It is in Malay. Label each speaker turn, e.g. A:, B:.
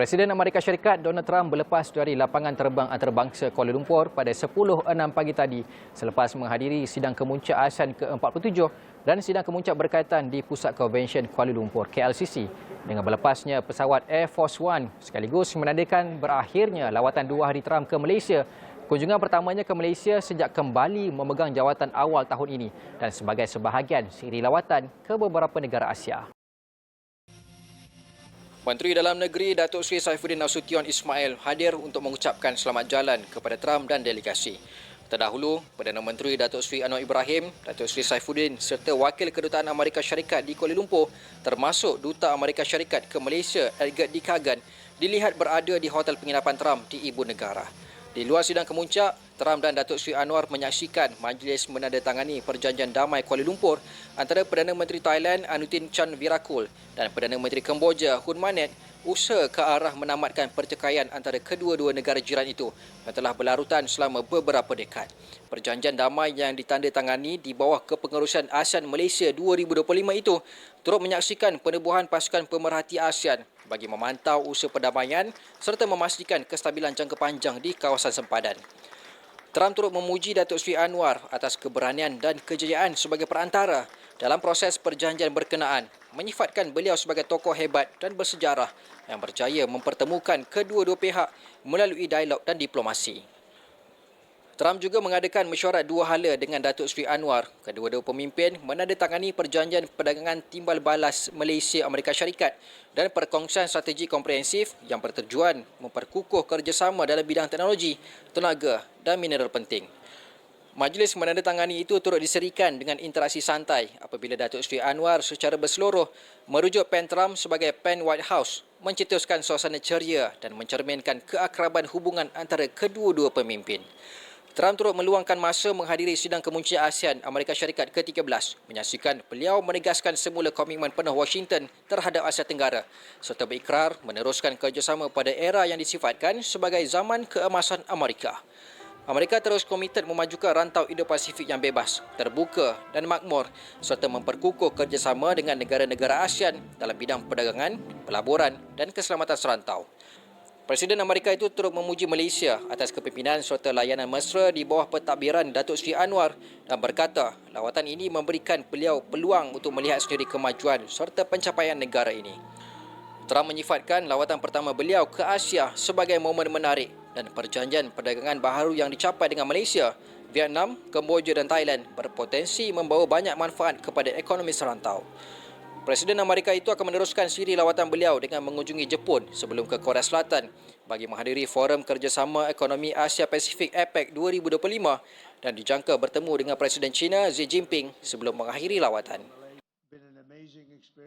A: Presiden Amerika Syarikat Donald Trump berlepas dari lapangan terbang antarabangsa Kuala Lumpur pada 10.06 pagi tadi selepas menghadiri sidang kemuncak ASEAN ke-47 dan sidang kemuncak berkaitan di Pusat Konvensyen Kuala Lumpur KLCC. Dengan berlepasnya pesawat Air Force One sekaligus menandakan berakhirnya lawatan dua hari Trump ke Malaysia Kunjungan pertamanya ke Malaysia sejak kembali memegang jawatan awal tahun ini dan sebagai sebahagian siri lawatan ke beberapa negara Asia. Menteri Dalam Negeri Datuk Seri Saifuddin Nasution Ismail hadir untuk mengucapkan selamat jalan kepada Trump dan delegasi. Terdahulu, Perdana Menteri Datuk Seri Anwar Ibrahim, Datuk Seri Saifuddin serta Wakil Kedutaan Amerika Syarikat di Kuala Lumpur termasuk Duta Amerika Syarikat ke Malaysia Edgar D. Kagan dilihat berada di Hotel Penginapan Trump di Ibu Negara. Di luar sidang kemuncak, Trump dan Datuk Seri Anwar menyaksikan majlis menandatangani perjanjian damai Kuala Lumpur antara Perdana Menteri Thailand Anutin Chan Virakul dan Perdana Menteri Kemboja Hun Manet usaha ke arah menamatkan pertikaian antara kedua-dua negara jiran itu yang telah berlarutan selama beberapa dekad. Perjanjian damai yang ditandatangani di bawah kepengerusian ASEAN Malaysia 2025 itu turut menyaksikan penubuhan pasukan pemerhati ASEAN bagi memantau usaha perdamaian serta memastikan kestabilan jangka panjang di kawasan sempadan. Trump turut memuji Datuk Seri Anwar atas keberanian dan kejayaan sebagai perantara dalam proses perjanjian berkenaan, menyifatkan beliau sebagai tokoh hebat dan bersejarah yang berjaya mempertemukan kedua-dua pihak melalui dialog dan diplomasi. Trump juga mengadakan mesyuarat dua hala dengan Datuk Seri Anwar. Kedua-dua pemimpin menandatangani perjanjian perdagangan timbal balas Malaysia Amerika Syarikat dan perkongsian strategi komprehensif yang bertujuan memperkukuh kerjasama dalam bidang teknologi, tenaga dan mineral penting. Majlis menandatangani itu turut diserikan dengan interaksi santai apabila Datuk Seri Anwar secara berseluruh merujuk pen Trump sebagai pen White House mencetuskan suasana ceria dan mencerminkan keakraban hubungan antara kedua-dua pemimpin. Trump turut meluangkan masa menghadiri sidang kemuncian ASEAN Amerika Syarikat ke-13 menyaksikan beliau menegaskan semula komitmen penuh Washington terhadap Asia Tenggara serta berikrar meneruskan kerjasama pada era yang disifatkan sebagai zaman keemasan Amerika. Amerika terus komited memajukan rantau Indo-Pasifik yang bebas, terbuka dan makmur serta memperkukuh kerjasama dengan negara-negara ASEAN dalam bidang perdagangan, pelaburan dan keselamatan serantau. Presiden Amerika itu turut memuji Malaysia atas kepimpinan serta layanan mesra di bawah pentadbiran Datuk Seri Anwar dan berkata lawatan ini memberikan beliau peluang untuk melihat sendiri kemajuan serta pencapaian negara ini. Trump menyifatkan lawatan pertama beliau ke Asia sebagai momen menarik dan perjanjian perdagangan baharu yang dicapai dengan Malaysia, Vietnam, Kemboja dan Thailand berpotensi membawa banyak manfaat kepada ekonomi serantau. Presiden Amerika itu akan meneruskan siri lawatan beliau dengan mengunjungi Jepun sebelum ke Korea Selatan bagi menghadiri Forum Kerjasama Ekonomi Asia Pasifik APEC 2025 dan dijangka bertemu dengan Presiden China Xi Jinping sebelum mengakhiri lawatan.